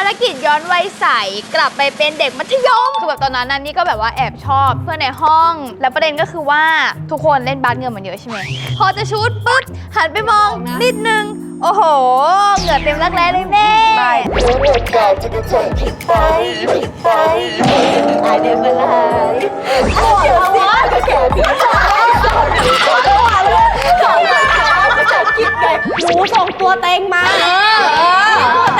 ารกิจย้อนวัยใสกลับไปเป็นเด็กมัธยม คือแบบตอนนั้นนันนี่ก็แบบว่าแอบชอบเพื่อนในห้อง แล้วประเด็นก็คือว่าทุกคนเล่นบาสเหงื่อมันเยอะใช่ไหมพอจะชูดปุ๊บหันไปมองนิดนึง โอ้โหเหงื่อเต็มรักแร้เลยแม่โอกาสจะเข้าใจผิดไปผิดไปไอเดินมาเลยเดี๋ยวสิแก่ผิดไปหนูส่งตัวเต็งมาตัวเ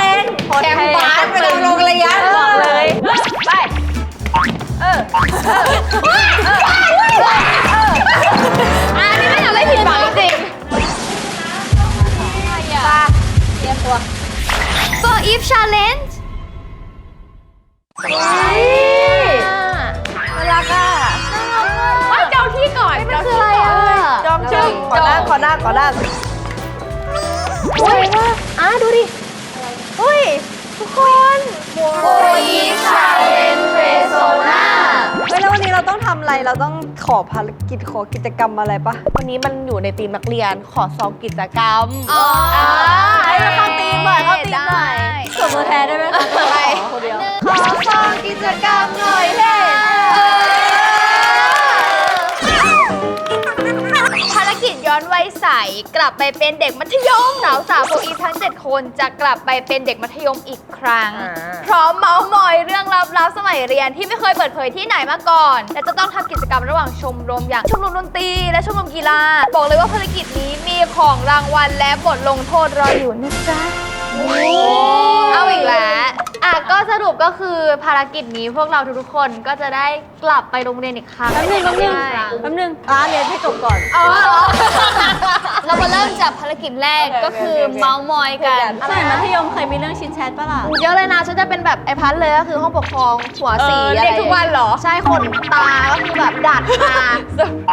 ต็ง แข่งบาสไปลงระยะบอกเลย ไป เออ เออ เออเอออันนี้ไม่ทำอะไรผิดหวังจริงเตรียมตัว for if challenge น่ารักอะไม่เจ้าที่ก่อนมันคืออะไรอะจองจองขอหน้าขอหน้าขอหน้าสวยมากอะดูดิ เฮ้ย ทุกคน for if challenge persona เฮ้ยแล้ววันนี้เราต้องทำอะไร เราต้องขอภารกิจขอกิจกรรมอะไรปะ วันนี้มันอยู่ในทีมนักเรียนขอซ้อมกิจกรรมอ๋อให้มันเข้าธีมหน่อยเข้าธีมหน่อยส่งตัวแทนได้ไหมคะไปคนเดียว ขอสร้างกิจกรรมหน่อยเฮ้ภ กลับไปเป็นเด็กมัธยมสาวสาวโฟอีฟทั้ง 7 คนจะกลับไปเป็นเด็กมัธยมอีกครั้งพร้อมเมาส์มอยเรื่องลับๆสมัยเรียนที่ไม่เคยเปิดเผยที่ไหนมาก่อน และจะต้องทำกิจกรรมระหว่างชมรมอย่างชมรมดนตรีและชมรมกีฬา บอกเลยว่าภารกิจนี้มีของรางวัลและบทลงโทษรออยู่นะจ๊ะเอาอีกแล้ว อะก็สรุปก็คือภารกิจนี้พวกเราทุกๆคนก็จะได้กลับไปโรงเรียนอีกครั้งแป๊บนึงแป๊บนึงใช่แป๊บนึงอ่าเรียนให้จบก่อนเอาเหรอเรามาเริ่มจากภารกิจแรกก็คือเมาส์มอยกันสมัยมัธยมเคยมีเรื่องชินแชทปะล่ะเยอะเลยนะฉันจะเป็นแบบไอพัดเลยก็คือห้องปกครองหัวสีเอออะไรเรียกทุกวันเหรอ ใช่ขนตาก็คือแบบดัดมา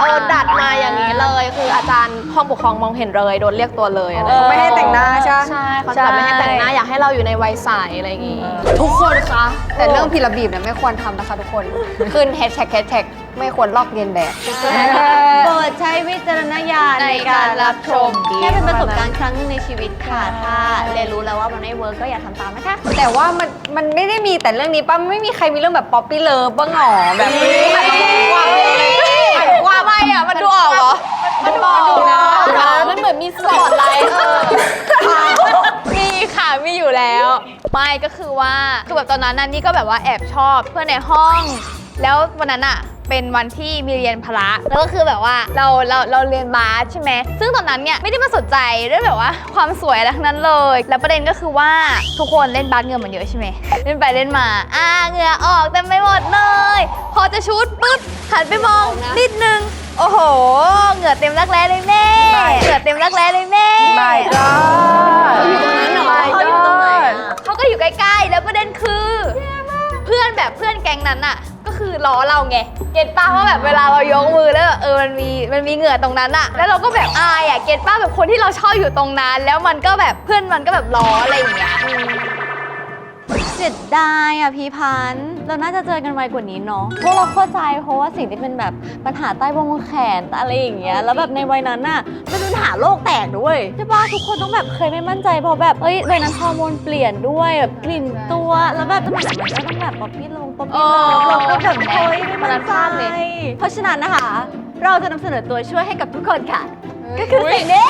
เออดัดมาอย่างนี้เลย คืออาจารย์ห้องปกครองมองเห็นเลยโดนเรียกตัวเลยอะไรเออไม่ให้แต่งหน้าใช่ปะใช่เขาจะแบบไม่ให้แต่งหน้าอยากให้เราอยู่ในวัยใสอะไรอย่างงี้ทุกคนคะ แต่เรื่องผิดระเบียบเนี่ยไม่ควรทำนะคะทุกคน ขึ้นแฮชแท็กแฮชแท็กไม่ควรลอกเลียนแบบ โปรดใช้วิจารณญาณในการรับชมแค่เป็นประสบการณ์ครั้งหนึงในชีวิตค่ะ ถ้าเรียนรู้แล้วว่ามันไม่เวิร์กก็อย่าทำตามนะคะ แต่ว่ามันมันไม่ได้มีแต่เรื่องนี้ป่ะไม่มีใครมีเรื่องแบบป๊อปปี้เลิฟบ้างหรอแบบนี้ว่าไม่อะมันดูออกเหรอ มันบอกนะนะมันเหมือนมีสปอตไลท์เออมีค่ะ มีอยู่แล้ว ไม่ก็คือว่าคือแบบตอนนั้นนันนี่ก็แบบว่าแอบชอบเพื่อนในห้อง แล้ววันนั้นอะเป็นวันที่มีเรียนพละแล้วก็คือแบบว่าเราเราเราเรียนบาสใช่ไหมซึ่งตอนนั้นเนี่ยไม่ได้มาสนใจเรื่องแบบว่าความสวยอะไรทั้งนั้นเลย แล้วประเด็นก็คือว่าทุกคนเล่นบาสเหงื่อมันเยอะใช่ไหมเล่นไปเล่นมาอ่าเหงื่อออกเต็มไปหมดเลย พอจะชูดปุ๊บหันไปมองนิดนึงโอ้โห เหงื่อเต็มรักแร้เลยแม่ เหงื่อเต็มรักแร้เลยแม่ไม่ก็อยู่ตรงนั้นเหรอ เขาอยู่ตรงไหนอะเขาก็อยู่ใกล้ๆ แล้วประเด็นคือเพื่อนแบบเพื่อนแก๊งนั้นอะก็คือล้อเราไง เก็ตป้าว่าแบบเวลาเรายกมือแล้วแบบเออมันมีมันมีเหงื่อตรงนั้นอะแล้วเราก็แบบอายอะเก็ตป้าแบบคนที่เราชอบอยู่ตรงนั้น แล้วมันก็แบบเพื่อนมันก็แบบล้ออะไรอย่างเงี้ยเสียดายอะพี่พันธ์ เราน่าจะเจอกันไวกว่านี้เนาะพวกเราเข้าใจเพราะว่าสิ่งที่เป็นแบบปัญหาใต้วงแขนอะไรอย่างเงี้ยแล้วแบบในวัยนั้นน่ะมันเป็นปัญหาโลกแตกด้วยใช่ปะทุกคนต้องแบบเคยไม่มั่นใจเพราะแบบเอ้ยวัยนั้นฮอร์โมนเปลี่ยนด้วยแบบกลิ่นตัวแล้วแบบสมัยนั้นมันก็ต้องแบบป๊อปปี้ลงป๊อปปี้ลงเราก็แบบเฮ้ยไม่มั่นใจเพราะฉะนั้นนะคะ เราจะนำเสนอตัวช่วยให้กับทุกคนค่ะ ก็คือสิ่งนี้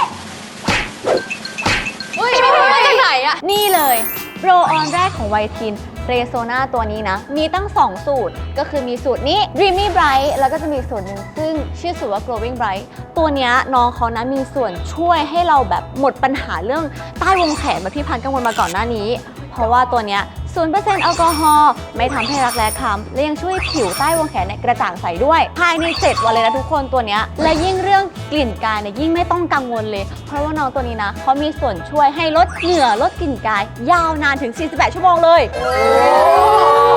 อุ้ยมาจากไหนอะนี่เลยโรออนแรกของไวทิน เรโซนาตัวนี้นะ มีตั้ง 2 สูตร ก็คือมีสูตรนี้ Dreamy Bright แล้วก็จะมีสูตรหนึ่งซึ่งชื่อสูตรว่า Glowing Bright ตัวนี้น้องเขานะมีส่วนช่วยให้เราแบบหมดปัญหาเรื่องใต้วงแขนแบบพี่พันกังวลมาก่อนหน้านี้ เพราะว่าตัวเนี้ย 0%แอลกอฮอล์ไม่ทำให้รักแร้คล้ำและยังช่วยผิวใต้วงแขนเนี่ยกระจ่างใสด้วย ภายใน 7 วันเลยนะทุกคนตัวเนี้ยและยิ่งเรื่องกลิ่นกายเนี่ยยิ่งไม่ต้องกังวลเลย เพราะว่าน้องตัวนี้นะเขามีส่วนช่วยให้ลดเหงื่อลดกลิ่นกาย ยาวนานถึง 48 ชั่วโมงเลย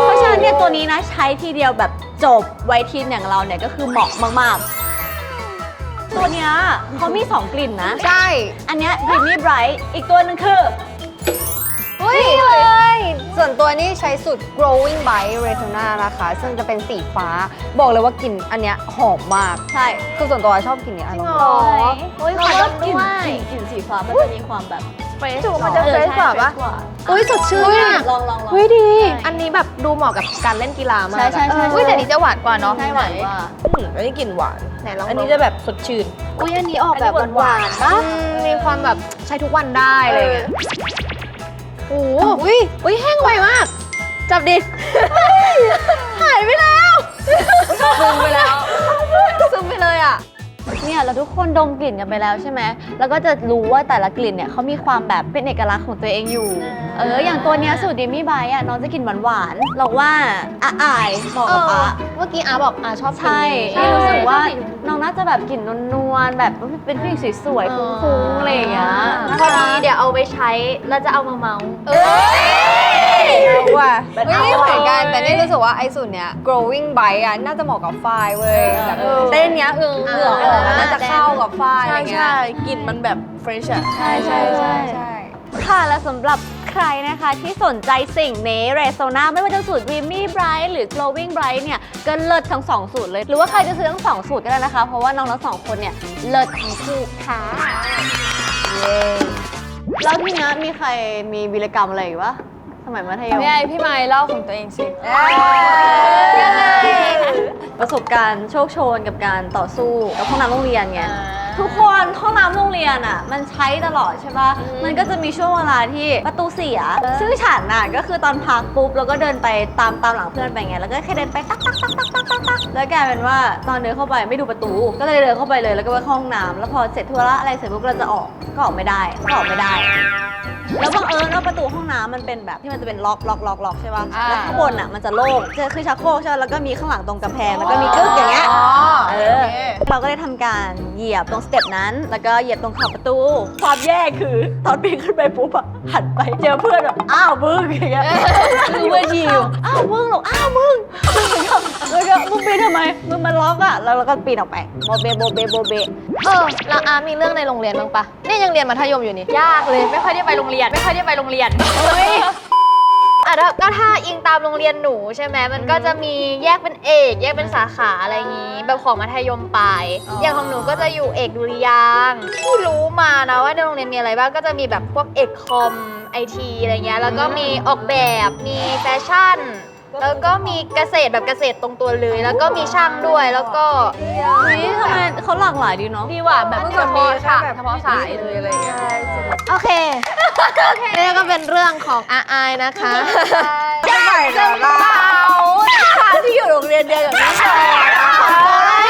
เพราะฉะนั้นเนี่ยตัวนี้นะใช้ทีเดียวแบบจบไวทีนอย่างเราเนี่ยก็คือเหมาะมาก ๆตัวเนี้ยเขามี 2 กลิ่นนะ ใช่ อันเนี้ย Dreamy Bright อีกตัวหนึงคือ นี่เลย ส่วนตัวนี้ใช้สูตร growing by Resona นะคะ ซึ่งจะเป็นสีฟ้า บอกเลยว่ากลิ่นอันเนี้ยหอมมาก ใช่ คือส่วนตัวชอบกลิ่นเนี้ยอารมณ์ โอ้ยโอ้ยเราขอก็ดมกลิ่นด้วย กลิ่นกลิ่นสีฟ้ามันจะมีความแบบเฟรชจูมันจะเออเฟรชใช่กว่าปะเฟรชกว่าอุ้ยสดชื่นอะลองลองลองเฮ้ยดี ใช่ อันนี้แบบดูเหมาะกับการเล่นกีฬามากใช่ใช่อะใช่อุ้ยแต่นี้จะหวานกว่าเนาะ ใช่หวานกว่าอืมอันนี้กลิ่นหวาน ไหนลองอันนี้จะแบบสดชื่น อุ้ยอันนี้ออกแบบหวานๆปะอืมมีความแบบใช้ทุกวันได้อะไรอย่างเงี้ย โอ้โหอุ้ยอุ้ยแห้งไวมาก จับดิ หายไปแล้ว ซึมไปแล้ว ซึมไปเลยอะ เนี่ยเราทุกคนดมกลิ่นกันไปแล้วใช่ไหมแล้วก็จะรู้ว่าแต่ละกลิ่นเนี่ยเขามีความแบบเป็นเอกลักษณ์ของตัวเองอยู่ เออ อย่างตัวเนี้ยสูตรดิมี่ไบอะน้องจะกลิ่นหวานๆเราว่าอะอายเหมาะเอกับออะเมื่อกี้อาบอกอาชอบกินใช่นี้นี่รู้สึกว่าน้องน่าจะแบบกลิ่นนวลๆแบบเป็นผู้หญิงสวยๆอ๋อฟุ้งๆอะไรอย่างเงี้ยพอดีเดี๋ยวเอาไปใช้แล้วจะเอามาเมาส์ว่าเฮ้ยนี่เหมือนกันแต่นี่รู้สึกว่าไอ้สูตรเนี้ย growing bright อะน่าจะเหมาะกับฝ้ายเว้ยแบบเต้ นเนี้ยเอืองเอืองออกอะน่าจะเข้ากับฝ้ายอะไรใช่เงี้ย ใช่กลิ่นมันแบบเฟรชอะ ใช่ใช่ใช่ ค่ะและสำหรับใครนะคะที่สนใจสิ่งนี้เรโซนาไม่ว่าจะสูตร Dreamy Bright หรือ Glowing Bright เนี่ย ก็เลิศทั้งสองสูตรเลย หรือว่าใครจะซื้อทั้งสองสูตรก็ได้นะคะ เพราะว่าน้องทั้งสองคนเนี่ย เลิศทั้งคู่ค่ะ แล้วทีเนี้ยมีใครมีวีรกรรมอะไรอีกวะส มัยมัธยมนี่ไอพี่ไม้เล่าของตัวเองสิยังไงประสบการณ์โชคโชนกับการต่อสู้กับห้องน้ำโรงเรียนไงทุกคนห้องน้ำโรงเรียนอะ มันใช้ตลอดใช่ปะมันก็จะมีช่วงเวลาที่ประตูเสีย ซึ่งฉันน่ะก็คือตอนพักปุ๊บแล้วก็เดินไปตามตามหลังเพื่อนไปไงแล้วก็แค่เดินไปตักตักตักตักตักตักตักแล้วกลายเป็นว่าตอนเดินเข้าไปไม่ดูประตู ก็เลยเดินเข้าไปเลยแล้วก็ไปเข้าห้องน้ำแล้วพอเสร็จธุระอะไรเสร็จปุ๊บเราจะออกก็ออกไม่ได้ก็ออกไม่ได้ แล้วบังเอิญว่าประตูห้องน้ำมันเป็นแบบที่มันจะเป็นล็อกล็อกล็อกล็อกใช่ป่ะ อ่า แล้วข้างบนอะมันจะโล่งจะคือชักโครกใช่ไหมแล้วก็มีข้างหลังตรงกำแพง แล้วก็มีกึ๊กอย่างเงี้ย เออ เราก็ได้ทำการเหยียบตรงสเต็ปนั้น แล้วก็เหยียบตรงขอบประตู ความแย่คือตอนปีนขึ้นไปปุ๊บอะหันไปเจอเพื่อนแบบอ้าวมึงอย่างเงี้ยคือเพื่อนยิวอ้าวมึงหรอกอ้าวมึงแล้วก็มึงปีนทำไมมึงมาล็อกอะแล้วเราก็ปีนออกไปโบเบโบเบโบเบ เออแล้วอามีเรื่องในโรงเรียนบ้างปะเนี่ยยังเรียนมัธยมอยู่นี่ ยากเลย ไม่ค่อยได้ไปโรงเรียน ไม่ค่อยได้ไปโรงเรียน อะถ้าก็ถ้าอิงตามโรงเรียนหนูใช่ไหมมันก็จะมีแยกเป็นเอก แยกเป็นสาขาอะไรอย่างงี้ แบบของมัธยมปลายอย่างของหนูก็จะอยู่เอกดุริยางค์ที่รู้มานะว่าในโรงเรียนมีอะไรบ้างก็จะมีแบบพวกเอกคอมไอทีอะไรเงี้ยแล้วก็มีออกแบบมีแฟชั่น แล้วก็มีเกษตรแบบเกษตรตรงตัวเลย แล้วก็มีช่างด้วยแล้วก็เฮ้ยทำไมเขาหลากหลายดีเนาะ ดีว่าแบบเฉพาะฉากเฉพาะสายเลยอะไรเงี้ยโอเคนี่ก็เป็นเรื่องของอาอายนะคะไม่ไหวแล้วล่ะที่อยู่โรงเรียนเดียวกับพี่ชาย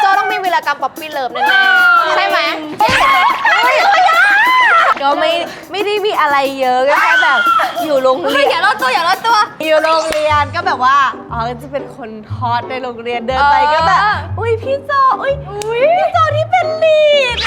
โจต้องมีวีรกรรมป๊อปปี้เลิฟแน่ๆใช่ไหม ก็ไม่ไม่ได้มีอะไรเยอะก็แค่แบบอยู่โรงเรียนอย่าลดตัวอย่าลดตัว อยู่โรงเรียนก็แบบว่าอ๋อจะเป็นคนฮอตในโรงเรียนเดินไปก็แบบอุ้ยพี่โจอุ้ยพี่โจที่เป็นลีด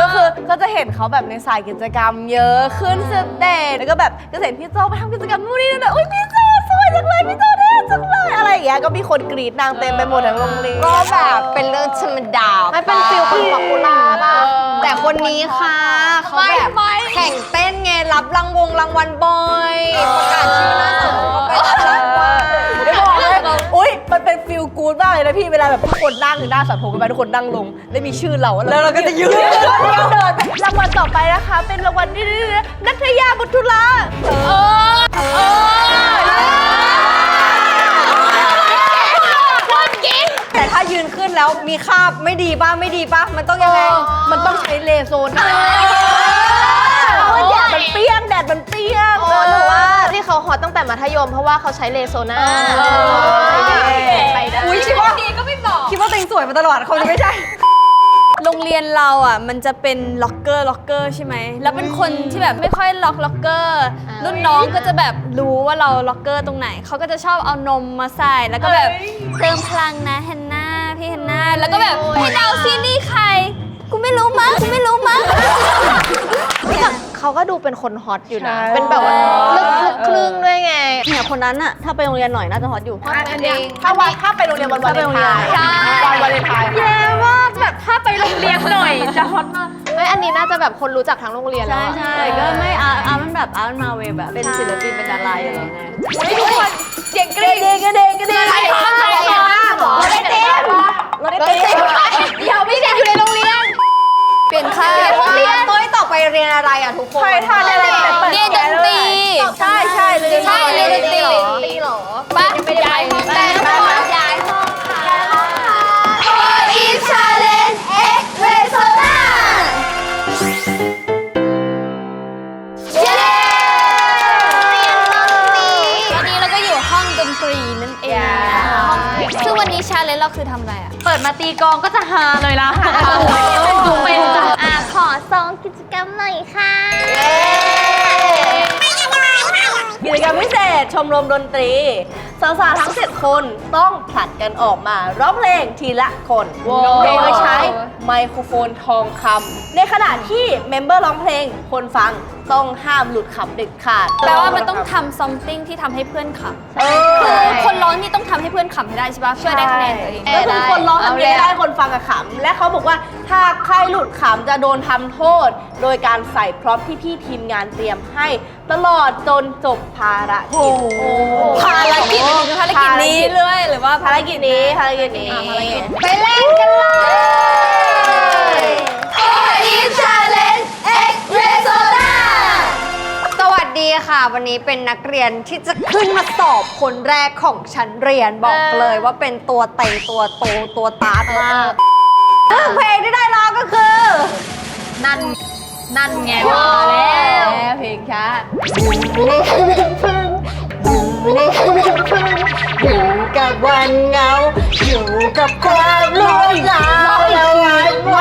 ก็คือก็จะเห็นเขาแบบในสายกิจกรรมเยอะขึ้นสเตจแล้วก็แบบก็เห็นพี่โจไปทำกิจกรรมนู่นนี่นั่นอุ้ยพี่โจสวยจังเลยพี่โจเท่จังเลยอะไรอย่างเงี้ยก็มีคนกรีดนางเต็มไปหมดทั้งโรงเรียนก็แบบเป็นเรื่องธรรมดามันเป็นฟิลคนป๊อปปูล่าป่ะแต่คนนี้ค่ะเขาแบบแข่งเต้นไงรับรางวงรางวัลบ่อยประกาศชื่อหน้าเสาก็ไปรับรางวัลไม่บอกเลยอุ้ยมันเป็นฟิลกู๊ดมากเลยนะพี่เวลาแบบทุกคนนั่งหรือหน้าเสัตว์ผมกันไปทุกคนนั่งลงแล้วมีชื่อเราแล้วเราก็จะยืนแล้วเดินรางวัลต่อไปนะคะ เป็นรางวัลนี่นัทยาบุตรทุลาเออเอ แต่ถ้ายืนขึ้นแล้วมีคาบไม่ดีป่ะไม่ดีป่ะมันต้องยังไง มันต้องใช้เลโซนเพราะว่าแดดมันเปรี้ยงแดดมันเปรี้ยงโอ้หนูว่าที่เขาฮอตตั้งแต่มัธยมเพราะว่าเขาใช้เลโซน่าไปได้อุ้ยคิดว่าคิดว่าตัวเองสวยมาตลอดเขาจะไม่ใช่โรงเรียนเราอะมันจะเป็นล็อกเกอร์ล็อกเกอร์ใช่ไหม แล้วเป็นคนที่แบบไม่ค่อยล็อกล็อกเกอร์ รุ่นน้องก็จะแบบรู้ว่าเราล็อกเกอร์ตรงไหน เขาก็จะชอบเอานมมาใส่แล้วก็แบบเติมพลังนะเฮนน่า พี่เฮนน่าแล้วก็แบบให้เดาซีนี่ใคร กูไม่รู้มั้งกูไม่รู้มั้งแต่เขาก็ดูเป็นคนฮอตอยู่นะใช่เป็นแบบว่าลึกลึกครึ่งด้วยไงเนี่ยคนนั้นอะถ้าไปโรงเรียนหน่อยน่าจะฮอตอยู่อันนี้ถ้าวันถ้าไปโรงเรียนวันวาเลนไทน์ใช่วันวาเลนไทน์แย่มากแบบถ้าไปโรงเรียนหน่อยจะฮอตมาก เฮ้ยอันนี้น่าจะแบบคนรู้จักทั้งโรงเรียนแล้ใช่วอะ ใช่ก็ไม่อาร์อาร์มันแบบอาร์มันมาเวแบบเป็นศิลปินเป็นดาราอยู่แล้วไงทุกคนเสียงกรี๊ดเดงกระเดงกระเดงใครคะใครคะเราได้เต็มเราได้เต้นเดี๋ยวไม่ได้อยู่ในโรงเรียน เปลี่ยนค่ายโรงเรียนต้อยเรียนอะไรอะทุกคน ใครทานอะไรแต่เปิดเรียนดนตรี ใช่ใช่เลย ใช่ ตีกลองก็จะฮาเลยละค่ะเป็นอะขอซองกิจกรรมหน่อยค่ะ กิจกรรมพิเศษชมรมดนตรีสาวๆทั้ง 7 คนต้องผลัดกันออกมาร้องเพลงทีละคนโดยใช้ไมโครโฟนทองคำในขณะที่เมมเบอร์ร้องเพลงคนฟัง ต้องห้ามหลุดขำเด็ดขาด แปลว่ามันต้องทำ something ที่ทำให้เพื่อนขำเออคือคนร้องนี่ต้องทำให้เพื่อนขำให้ได้ใช่ปะเพื่อได้คะแนนตัวเองก็คือคนร้องทำเพลงได้คนฟังกับขำและเขาบอกว่าถ้าใครหลุดขำจะโดนทำโทษ โดยการใส่พร็อพที่พี่ทีมงานเตรียมให้ตลอดจนจบภารกิจภารกิจหมายถึงภารกิจนี้เลยหรือว่าภารกิจนี้ภารกิจนี้ไปเล่นกันเลยโออีชาเค่ะ วันนี้เป็นนักเรียนที่จะขึ้นมาสอบคนแรกของชั้นเรียนบอกเลยว่าเป็นตัวเต็งตัวโตตัวตาดมากเพลงที่ได้ร้องก็คือ นั่น นั่นไงว่าแล้วเพลงช้าอยู่กับวันเหงา อยู่กับความร้อนราวแล้ววันไห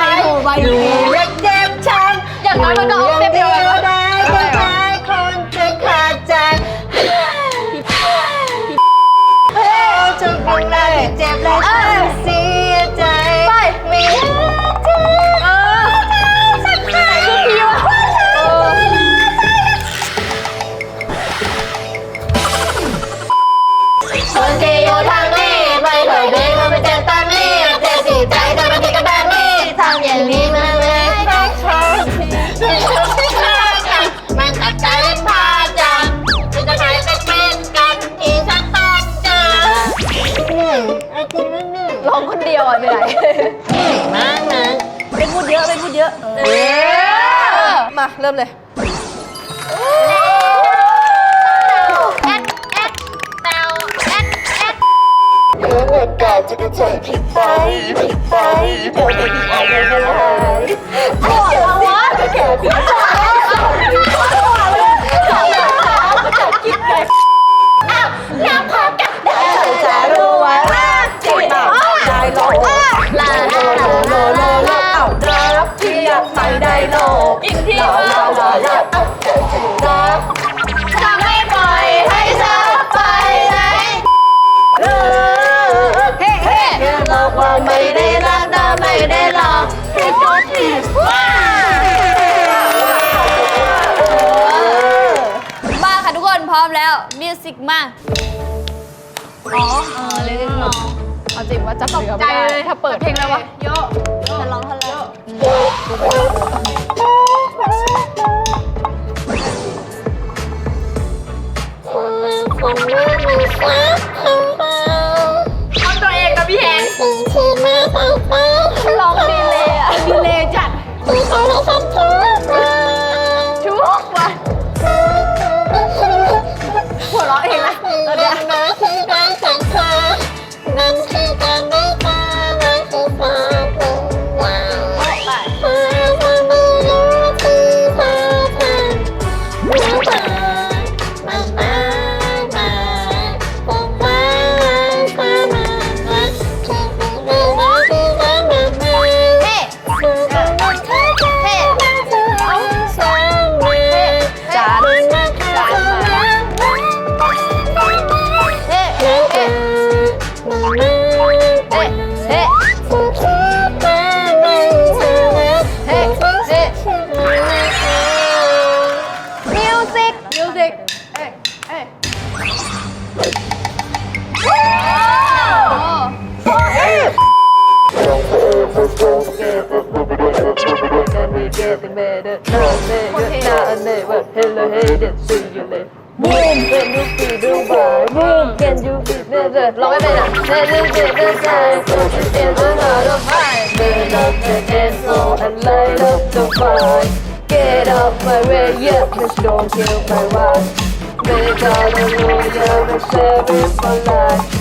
วอยู่และเจ็บช้ำอย่างน้อยมันก็เอาเต็มเลย อยไปไหนมากนะเป็นพูดเยอะเป็นพูดเยอะมาเริ่มเลยจะกระจายผิดไปผิดไปเธอไม่มีอะไรเลยหอ้ววะแกผิดไป ไม่ได้โลอีกทีว่าลาลาเอ้ารักจะไม่ปล่อยให้เธอไปไหนเออเฮ้เฮ้บอกว่าไม่ได้รักนะไม่ได้หลอกที่ตัวที่ว้ามาค่ะทุกคนพร้อมแล้วมิวสิกมาเอาจริงว่าจับเรือไม่ได้ถ้าเปิดเพลงแล้ววะฉันร้องทั คของาตัวเองนะพี่แฮงสิ่องดีเลยอะดีเลยจัด ไม่ใช่ฉันชอ better know better. Now I never hello hey then see you later. Boom, can you be Dubai? Boom, can you be better? ร้องไม่เป็นอ่ะ Never better time, so you feel the heart of mine. Burn up the dance floor and light up the fire. Get up my radio, please don't kill my wife. Make all the royal and share it my life.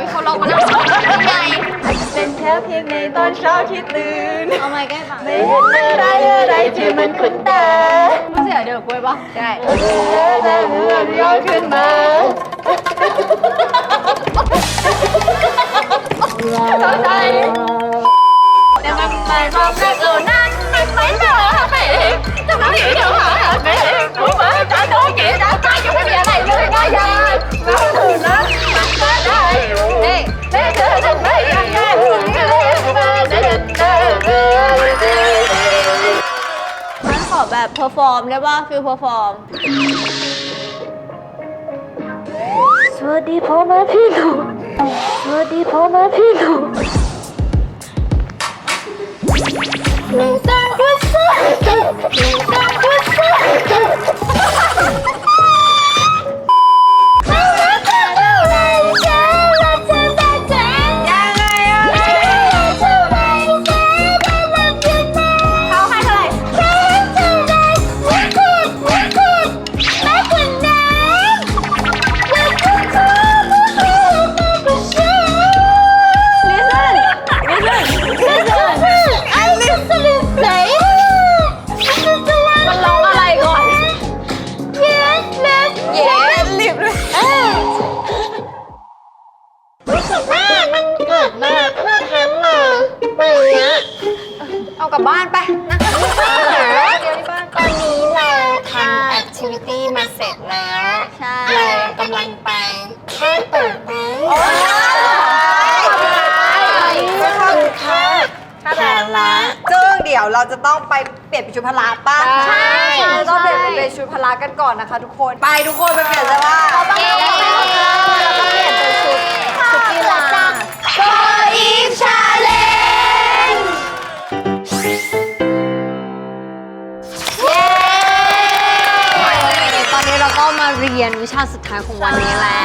อออุ๊ยเขาลองมาแล้วยังไงเป็นแค่เพียงในตอนเช้าที่ตื่น เอาไมค์ใกล้ฟังไม่เห็นอะไรอะไรที่มันคุ้นตามันเสียเดี๋ยวกล้วยปะใช่แต่เมื่อย้อนขึ้นมาเข้าใจแต่มันไม่บอกเรื่องเออนั่นมันไม่เจอไปจะมาผีเดี๋ยวหาไปรู้ไหมจะโดนเกลียดใจอยู่ไม่มีอะไรเลยง่ายยากน้ำถึงนะ งไงเธอมาเดินเดินเดินเดินมันขอแบบเพอร์ฟอร์มได้ป่ะฟิลเพอร์ฟอร์ม สวัสดีพ่อแม่พี่หน้องสวัสดีพ่อแม่พี่หน้องเขา เสร็จแล้ว ใช่ เรากำลังไปแค่เปิดไว้ขอบคุณค่ะภาระซึ่งเดี๋ยวเราจะต้องไปเปลี่ยนเป็นชุดพละป้าใช่เราต้องเปลี่ยนเป็นชุดพละกันก่อนนะคะ ทุกคน ไปทุกคนไปเปลี่ยนเสื้อผ้าเราต้องเปลี่ยนเราต้องเปลี่ยนเป็นชุดชุดกีฬาโกอีฟชา เราก็มาเรียนวิชาสุดท้ายของวันนี้แล้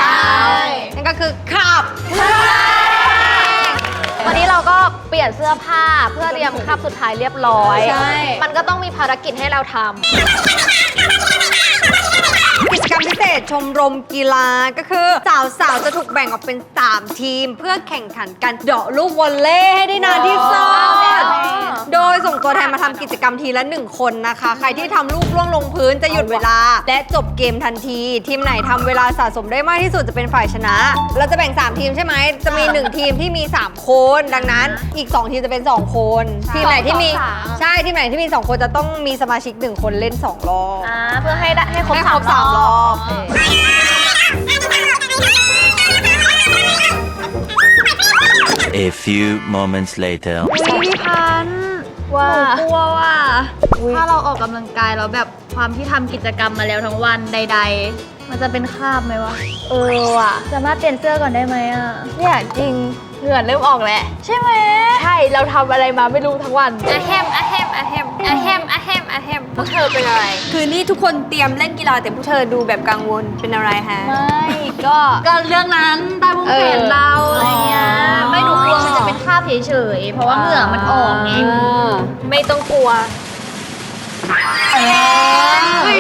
ว นั่นก็คือขับวันนี้เราก็เปลี่ยนเสื้อผ้าเพื่อเตรียมคาบสุดท้ายเรียบร้อยใช่มันก็ต้องมีภารกิจให้เราทำกิจก รรมพิเศษชมรมกีฬาก็คือสาวๆจะถูกแบ่งออกเป็น 3 ทีม เพื่อแข่งขันกันเดาะลูกวอลเล่ให้ได้นานที่สุด โดยส่งตัวแทนมาทำกิจกรรมทีละ 1 คนนะคะ ใครที่ทำลูกล่วงลงพื้นจะหยุดเวลา และจบเกมทันที ทีมไหนทำเวลาสะสมได้มากที่สุดจะเป็นฝ่ายชนะ เราจะแบ่ง 3 ทีมใช่ไหม จะมี 1 ทีมที่มี 3 คน ดังนั้นอีก 2 ทีมจะเป็น 2 คน ทีมไหนที่มีสองสาม ใช่ทีมไหนที่มี 2 คนจะต้องมีสมาชิก 1 คนเล่น 2 รอบ อ่าเพื่อให้ได้ให้ครบให้สาครมบสามรอบโเค A few moments later. พี่พันธ์ว่ากลัวว่าถ้าเราออกกำลังกายแล้วแบบความที่ทำกิจกรรมมาแล้วทั้งวันใด ๆ มันจะเป็นคราบไหมวะ เออว่ะ สามารถเปลี่ยนเสื้อก่อนได้ไหมอะ เนี่ยจริงเหงื่อเริ่มออกแล้ว ใช่ไหม ใช่ เราทำอะไรมาไม่รู้ทั้งวัน อะแฮมอะแฮมอะแฮ พวกเธอเป็นอะไร คือนี่ทุกคนเตรียมเล่นกีฬาแต่พวกเธอดูแบบกังวลเป็นอะไรฮะ ไม่ก็ก็เรื่องนั้นใต้วงแขนเราอะไรเงี้ยไม่หนูกลัวมันจะเป็นคราบเฉยๆเพราะว่าเหงื่อมันออกไงไม่ต้องกลัว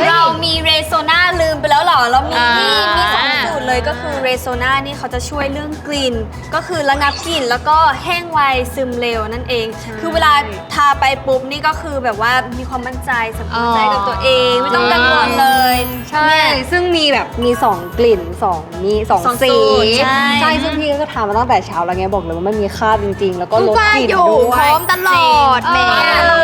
เรามีเรโซนาลืมไปแล้วเหรอเรามีนี่มีสองสูตร เลยก็คือเรโซนานี่เขาจะช่วยเรื่องกลิ่น ก็คือระงับกลิ่นแล้วก็แห้งไวซึมเร็วนั่นเอง คือเวลาทาไปปุ๊บนี่ก็คือแบบว่ามีความมั่นใจสบายใจกับตัวเอง ไม่ต้องกังวลเลย ใช่ ซึ่งมีแบบมี 2 กลิ่น 2 มีสอง2สีสูตรใช่ ใช่ซึ่งพี่ก็ทามาตั้งแต่เช้าแล้วไงบอกเลยว่าไม่มีคราบจริง ๆ แล้วก็ลดกลิ่นอยู่ด้วพร้ยอมตลอดแหม่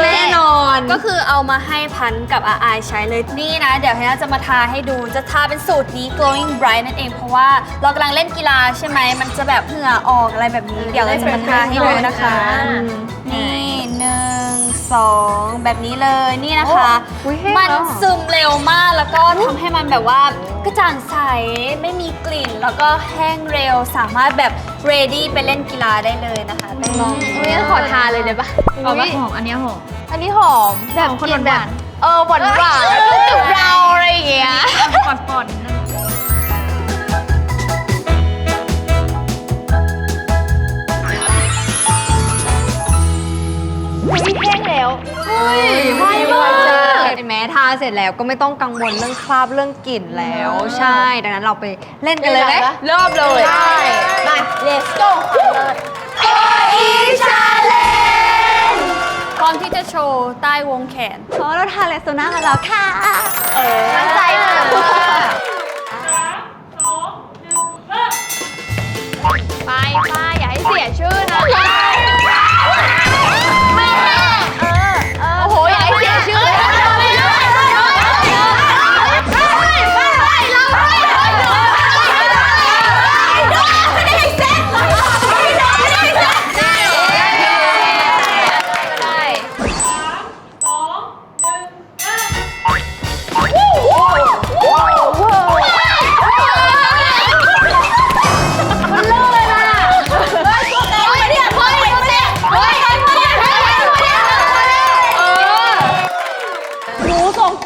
แน่นอน ก็คือเอามาให้พันกับอาอายใช้เลยนี่นะ เดี๋ยวให้จะมาทาให้ดูจะทาเป็นสูตรนี้ glowing bright นั่นเองเพราะว่าเรากำลังเล่นกีฬาใช่ไหม มันจะแบบเหงื่อออกอะไรแบบนี้ เดี๋ยวเราจะมาทาให้ดูนะคะ นี่หนึ่งสองแบบนี้เลยนี่นะคะอุ๊ยแห้งมันแล้วเหรอซึมเร็วมากแล้วก็ทำให้มันแบบว่ากระจ่างใสไม่มีกลิ่น แล้วก็แห้งเร็วสามารถแบบ ready ไปเล่นกีฬาได้เลยนะคะต้องลองดูอุ๊ยขอทานเลยได้ปะเอาปะหอมอันเนี้ยหอม อันนี้หอมแบบหอมคนกลิ่นหแบวาบนเออหวานหวานตึกเราอะไรอย่างเงี้ย ก่อนๆนะ อุ๊ยแห้งแล้วไม่ว่าจะเห็นไหมทาเสร็จแล้วก็ไม่ต้องกังวลเรื่องคราบเรื่องกลิ่นแล้ว ใช่ ดังนั้นเราไปเล่นกันเลยไหมเริ่มเลยไป let's go พร้อมที่จะโชว์ใต้วงแขน เพราะเราทานเลโซน่ามาแล้วค่ะมั่นใจมากไปไปอย่าให้เสียชื่อนะโอ้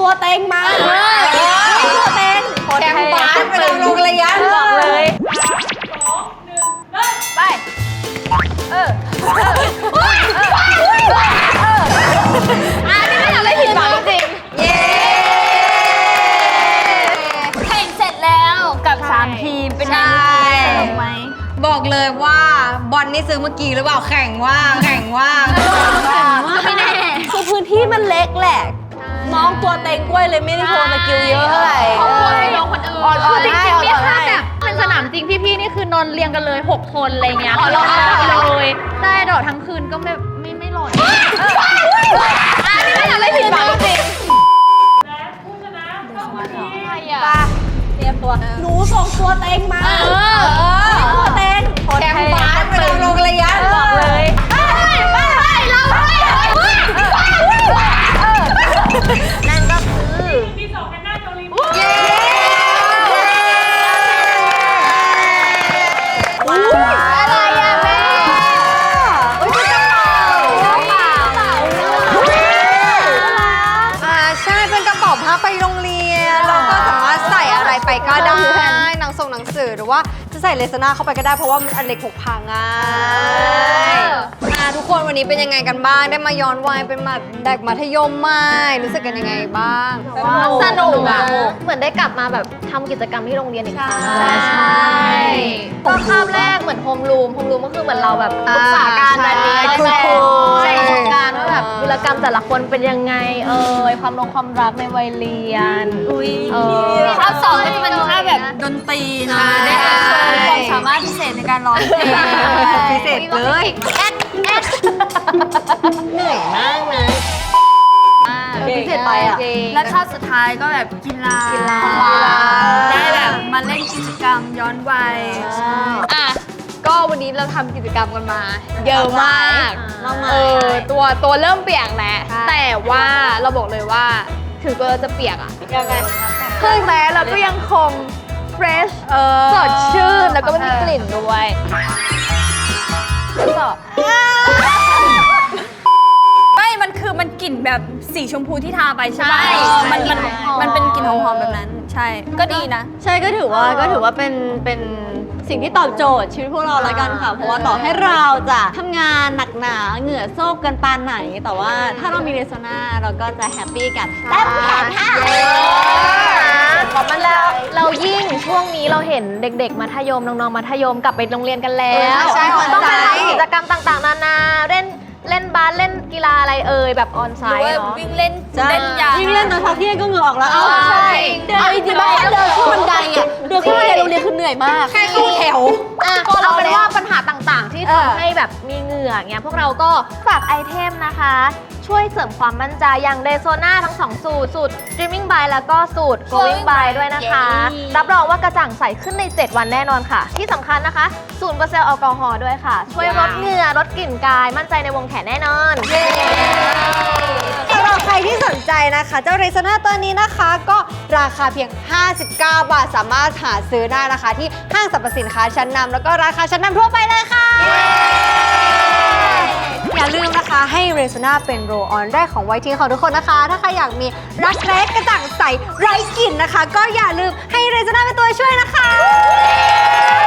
ตัวเต็งมาตัวเต็งแชมป์บาสไปลงโรงเรียนบอกเลยแข่งเสร็จแล้วกับ3ทีมเป็นยังไงสนุกไหมบอกเลยว่าบอลนี่ซื้อเมื่อกี้หรือเปล่าแข่งว่าแข่งว่าไม่แน่คือพื้นที่มันเล็กแหละ น้องตัวเต็งกล้วยเลยไม่ได้โชว์สกิลเยอะเท่าไหร่เขาควรให้น้องคนอื่นอ่อนๆคือจริงให้ๆนี่อ่อนๆถ้าให้แบบเป็นสนามจริงพี่ๆนี่คือนอนเรียงกันเลย 6 คนอะไรเงี้ยคือเราเอาเลยได้ดอกทั้งคืนก็ไม่ไม่ไม่หล่นอันนี้ไม่อยากได้ผิดหวังจริงเตรียมตัวหนูส่งตัวเต็งมา เลสนาเข้าไปก็ได้เพราะว่ามันอันเล็กพกพาง่ายอ่าทุกคนวันนี้เป็นยังไงกันบ้าง ได้มาย้อนวัยเป็นแบบเด็กมัธยมไหมรู้สึกกันยังไงบ้างสนุกอะเหมือนได้กลับมาแบบทำกิจกรรมที่โรงเรียนอีกครั้งใช่ใช่ก็คาบแรกเหมือนโฮมรูมโฮมรูมก็คือเหมือนเราแบบปรึกษาการแบบนี้ใช่คุยแชคุร์ กรรมแต่ละคนเป็นยังไง เออความลงความรักในวัยเรียน อุ้ยเออ ภาพสองก็จะเป็นภาพแบบดนตรีนะได้โชว์ความสามารถพิเศษในการร้องเพลงพิเศษเลยเหนื่อยมากนะ พิเศษไปอะและคาบสุดท้ายก็แบบกีฬา ได้แบบมาเล่นกิจกรรมย้อนวัย อะ ก็วันนี้เราทำกิจกรรมกันมา เยอะมากมากมายเออตัวตัวเริ่มเปียกแล้วแต่ว่าเราบอกเลยว่าถึงตัวเราจะเปียกอะยังไงคืซึ่งแม้เราก็ยังคง fresh สดชื่นแล้วก็ไม่มีกลิ่นด้วยไม่มันคือมันกลิ่นแบบสีชมพูที่ทาไปใช่ไหมใช่มันมันกลิ่นหอมมันเป็นกลิ่นหอมๆแบบนั้น ใช่ก็ดีนะ ใช่ก็ถือว่าก็ถือว่าเป็นเป็น สิ่งที่ตอบโจทย์ชีวิตพวกเราละกันค่ะ เพราะว่าต่อให้เราจะทำงานหนักหนาเหงื่อโซกกันปานไหน แต่ว่าถ้าเรามีเรโซนาเราก็จะแฮปปี้กันแต้มแขนค่ะขอบมันแล้ว เรายิ่งช่วงนี้เราเห็นเด็กๆ มัธยมน้องๆ มัธยมกลับไปโรงเรียนกันแล้ว ใช่ขวัญต้องไปใจทำกิจกรรมต่างๆ นานาเล่น เล่นบาสเล่นกีฬาอะไรเอ่ยแบบออนไซหรือต์ว่าเนาะ วิ่งเล่นเล่นยา ยิ่งเล่นตอนพักเที่ยงก็เหงื่อออกแล้ว เอาใช่เอาจริงๆว่าแค่เดินขึ้นบันไดอะเดินขึ้นบันไดโรงเรียนคือเหนื่อยมาก แค่เข้าแถว อะเอาเป็นว่าปัญหาต่างๆ ที่ทำให้แบบมีเหงื่อเงี้ยพวกเราก็ฝากไอเทมนะคะช่วยเสริมความมั่นใจอย่างเดโซนาทั้ง 2 สูตร สูตร Dreaming by แล้วก็สูตร Going by ด้วยนะคะรับรองว่ากระจ่างใสขึ้นใน 7 วันแน่นอนค่ะ ที่สำคัญนะคะศูนย์เปอร์เซ็นต์แอลกอฮอล์ด้วยค่ะ ช่วยลดเหงื่อลดกลิ่นกาย มั่นใจในวงแขนแน่นอน สำหรับใครที่สนใจนะคะ เจ้าเรซ o นาตัวนี้นะคะก็ราคาเพียง 59 บาท สามารถหาซื้อได้นะคะ ที่ห้างสรรพสินค้าชั้นนำแล้วก็ร้านค้าชั้นนำทั่วไปเลยค่ะ อย่าลืมนะคะให้เรซ o นาเป็นโรออนแรกของไวทีของทุกคนนะคะ ถ้าใครอยากมีรักแร้กระจ่างใสไร้กลิ่นนะคะ ก็อย่าลืมให้เรซ o นาเป็นตัวช่วยนะคะ